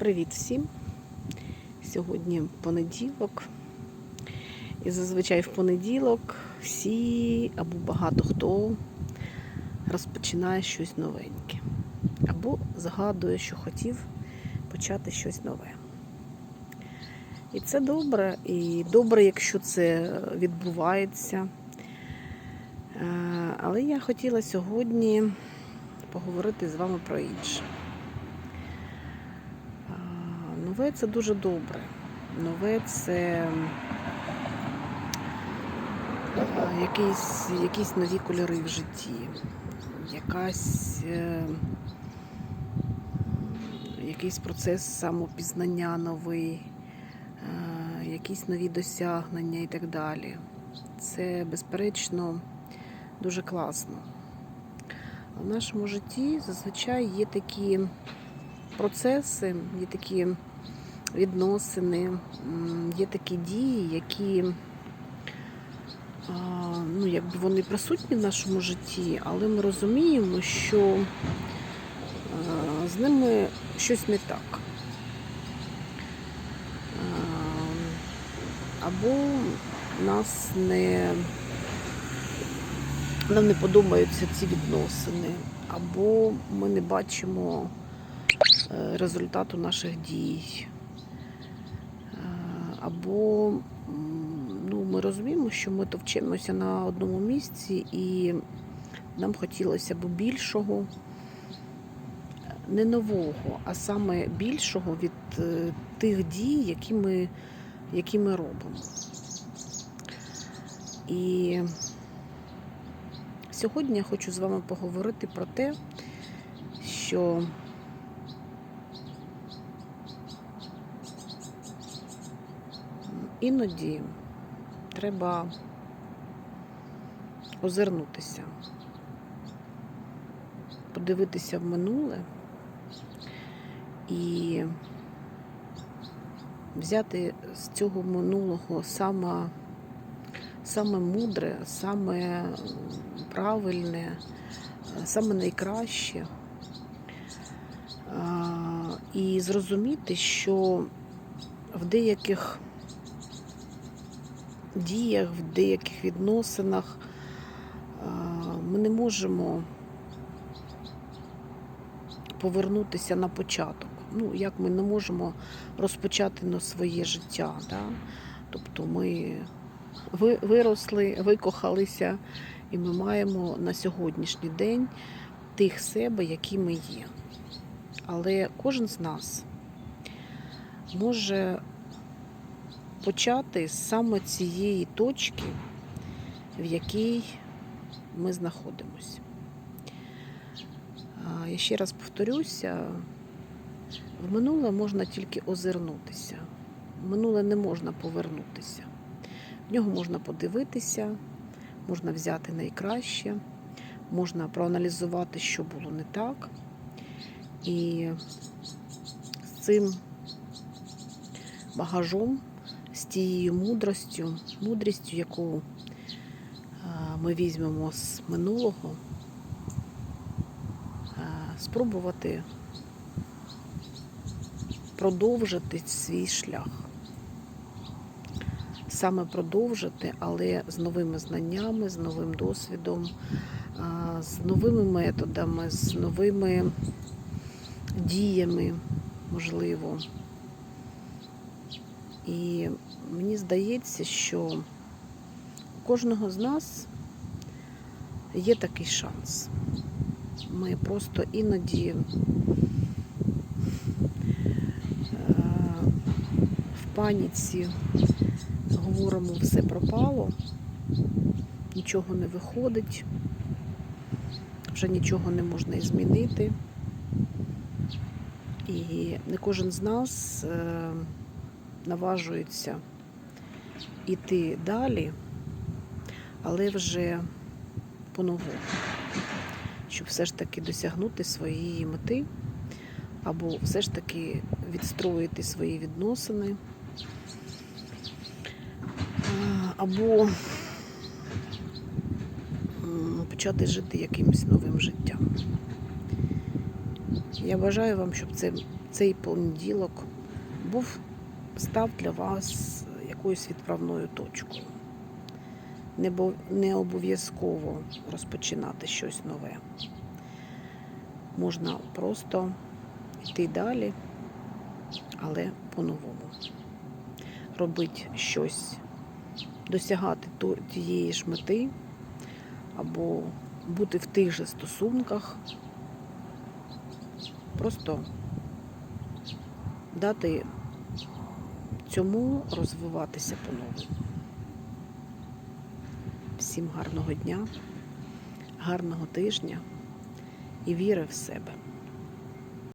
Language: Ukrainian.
Привіт всім! Сьогодні понеділок. І зазвичай в понеділок всі або багато хто розпочинає щось новеньке. Або згадує, що хотів почати щось нове. І це добре, і добре, якщо це відбувається. Е, Але я хотіла сьогодні поговорити з вами про інше. Нове це дуже добре. Нове це якісь, якісь нові кольори в житті, якась, е, якийсь процес самопізнання новий, е, якісь нові досягнення і так далі. Це, безперечно, дуже класно. В нашому житті зазвичай є такі процеси, є такі відносини, є такі дії, які ну, якби вони присутні в нашому житті, але ми розуміємо, що з ними щось не так. Або нас не нам не подобаються ці відносини, або ми не бачимо е, результату наших дій. Або ну, ми розуміємо, що ми товчимося на одному місці і нам хотілося б більшого, не нового, а саме більшого від е, тих дій, які ми, які ми робимо. І сьогодні я хочу з вами поговорити про те, що іноді треба озирнутися, подивитися в минуле і взяти з цього минулого саме, саме мудре, саме правильне, саме найкраще. І зрозуміти, що в деяких діях, в деяких відносинах ми не можемо повернутися на початок. Ну, як ми не можемо розпочати на своє життя. Да? Тобто ми виросли, викохалися, і ми маємо на сьогоднішній день тих себе, які ми є. Але кожен з нас може почати з саме цієї точки, в якій ми знаходимося. Я ще раз повторюся, в минуле можна тільки озирнутися. В минуле не можна повернутися. В нього можна подивитися, можна взяти найкраще, можна проаналізувати, що було не так. І з цим багажом, з тією мудростю, мудрістю, яку ми візьмемо з минулого, спробувати продовжити свій шлях. Саме продовжити, але з новими знаннями, з новим досвідом, з новими методами, з новими діями, можливо. І мені здається, що у кожного з нас є такий шанс. Ми просто іноді е, в паніці говоримо, все пропало, нічого не виходить, вже нічого не можна і змінити. І не кожен з нас е, наважується іти далі, але вже по-новому, щоб все ж таки досягнути своєї мети, або все ж таки відстроїти свої відносини, або почати жити якимось новим життям. Я бажаю вам, щоб це, це цей понеділок був став для вас якоюсь відправною точкою. Не, бо- не обов'язково розпочинати щось нове. Можна просто йти далі, але по-новому. Робити щось, досягати тієї ж мети, або бути в тих же стосунках, просто дати цьому розвиватися по-новому. Всім гарного дня, гарного тижня і віри в себе.